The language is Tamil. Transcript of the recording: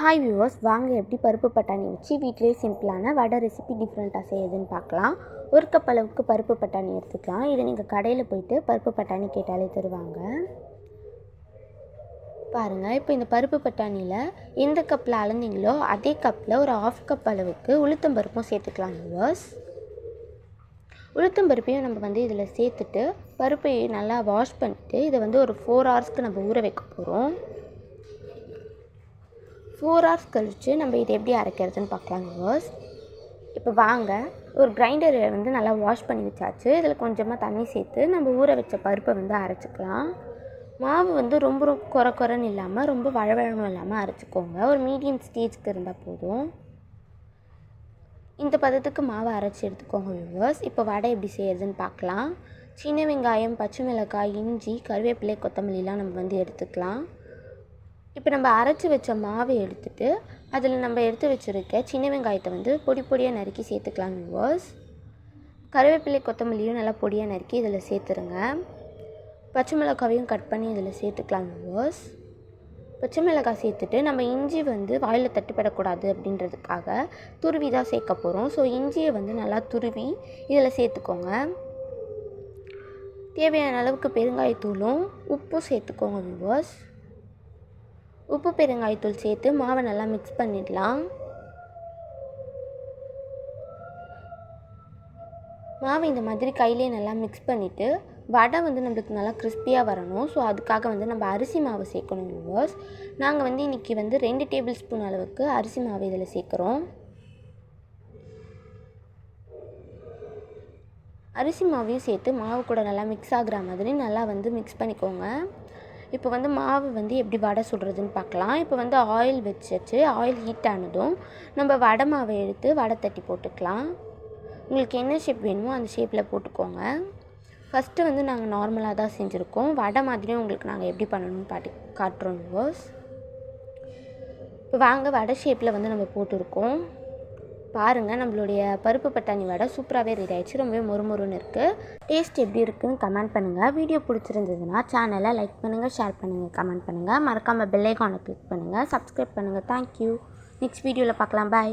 ஹாய் வியூவர்ஸ் வாங்க எப்படி பருப்பு பட்டாணி வச்சு வீட்டிலேயே சிம்பிளான வடை ரெசிபி டிஃப்ரெண்ட்டாக செய்யுதுன்னு பார்க்கலாம். ஒரு கப் அளவுக்கு பருப்பு பட்டாணி எடுத்துக்கலாம். இதை நீங்கள் கடையில் போயிட்டு பருப்பு பட்டாணி கேட்டாலே தருவாங்க. பாருங்கள் இப்போ இந்த பருப்பு பட்டாணியில் எந்த கப்பில் அளந்தீங்களோ அதே கப்பில் ஒரு ஆஃப் கப் அளவுக்கு உளுத்தம் பருப்பும் சேர்த்துக்கலாம் வியூவர்ஸ் உளுத்தம் பருப்பையும் நம்ம வந்து இதில் சேர்த்துட்டு பருப்பை நல்லா வாஷ் பண்ணிட்டு இதை வந்து ஒரு ஃபோர் ஹவர்ஸ்க்கு நம்ம ஊற வைக்க போகிறோம் ஃபோர் ஹவர்ஸ் கழித்து நம்ம இதை எப்படி அரைக்கிறதுன்னு பார்க்கலாம் வியூவர்ஸ் இப்போ வாங்க. ஒரு கிரைண்டரை வந்து நல்லா வாஷ் பண்ணி வச்சாச்சு. இதில் கொஞ்சமாக தண்ணி சேர்த்து நம்ம ஊற வச்ச பருப்பை வந்து அரைச்சிக்கலாம். மாவு வந்து ரொம்ப ரொம்ப குறை குறைன்னு இல்லாமல் ரொம்ப வழவழனும் இல்லாமல் அரைச்சிக்கோங்க. ஒரு மீடியம் ஸ்டேஜ்க்கு இருந்தால் போதும். இந்த பதத்துக்கு மாவை அரைச்சி எடுத்துக்கோங்க வியூவர்ஸ் இப்போ வடை எப்படி செய்யறதுன்னு பார்க்கலாம். சின்ன வெங்காயம் பச்சை மிளகாய் இஞ்சி கருவேப்பிலை கொத்தமல்லிலாம் நம்ம வந்து எடுத்துக்கலாம். இப்போ நம்ம அரைச்சி வச்ச மாவை எடுத்துட்டு அதில் நம்ம எடுத்து வச்சுருக்க சின்ன வெங்காயத்தை வந்து பொடி பொடியாக நறுக்கி சேர்த்துக்கலாம் வியூவர்ஸ் கருவேப்பிலை கொத்தமல்லியும் நல்லா பொடியாக நறுக்கி இதில் சேர்த்துருங்க. பச்சை மிளகாவையும் கட் பண்ணி இதில் சேர்த்துக்கலாம் வியூவர்ஸ் பச்சை மிளகாய் சேர்த்துட்டு நம்ம இஞ்சி வந்து வாயில் தட்டுப்படக்கூடாது அப்படின்றதுக்காக துருவி தான் சேர்க்க போகிறோம் ஸோ இஞ்சியை வந்து நல்லா துருவி இதில் சேர்த்துக்கோங்க. தேவையான அளவுக்கு பெருங்காயத்தூளும் உப்பும் சேர்த்துக்கோங்க வியூவர்ஸ் உப்பு பெருங்காயத்தூள் சேர்த்து மாவை நல்லா மிக்ஸ் பண்ணிடலாம். மாவு இந்த மாதிரி கையிலே நல்லா மிக்ஸ் பண்ணிவிட்டு வடை வந்து நம்மளுக்கு நல்லா கிறிஸ்பியாக வரணும். ஸோ அதுக்காக வந்து நம்ம அரிசி மாவு சேர்க்கணும் வியூவர்ஸ் நாங்கள் வந்து இன்றைக்கி வந்து ரெண்டு டேபிள் ஸ்பூன் அளவுக்கு அரிசி மாவு இதில் சேர்க்குறோம். அரிசி மாவையும் சேர்த்து மாவு கூட நல்லா மிக்ஸ் ஆகிற மாதிரி நல்லா வந்து மிக்ஸ் பண்ணிக்கோங்க. இப்போ வந்து மாவு வந்து எப்படி வடை சுடுறதுன்னு பார்க்கலாம். இப்போ வந்து ஆயில் வச்சுட்டு ஆயில் ஹீட் ஆனதும் நம்ம வடை மாவை எடுத்து வடை தட்டி போட்டுக்கலாம். உங்களுக்கு என்ன ஷேப் வேணுமோ அந்த ஷேப்பில் போட்டுக்கோங்க. ஃபஸ்ட்டு வந்து நாங்கள் நார்மலாக தான் செஞ்சுருக்கோம். வடை மாதிரியும் உங்களுக்கு நாங்கள் எப்படி பண்ணணும்னு பாட்டி காட்டுறோம் இப்போ வாங்க வடை ஷேப்பில் வந்து நம்ம போட்டிருக்கோம். பாருங்கள் நம்மளுடைய பருப்பு பட்டாணி வடை சூப்பராகவே ரெடி ஆயிடுச்சு. ரொம்பவே மொறுமொறுன்னு இருக்குது டேஸ்ட் எப்படி இருக்குதுன்னு கமெண்ட் பண்ணுங்கள் வீடியோ பிடிச்சிருந்ததுன்னா சேனலை லைக் பண்ணுங்கள் ஷேர் பண்ணுங்கள் கமெண்ட் பண்ணுங்கள் மறக்காமல் பெல்லைக்கானை கிளிக் பண்ணுங்கள் சப்ஸ்கிரைப் பண்ணுங்கள் தேங்க்யூ நெக்ஸ்ட் வீடியோவில் பார்க்கலாம். பாய்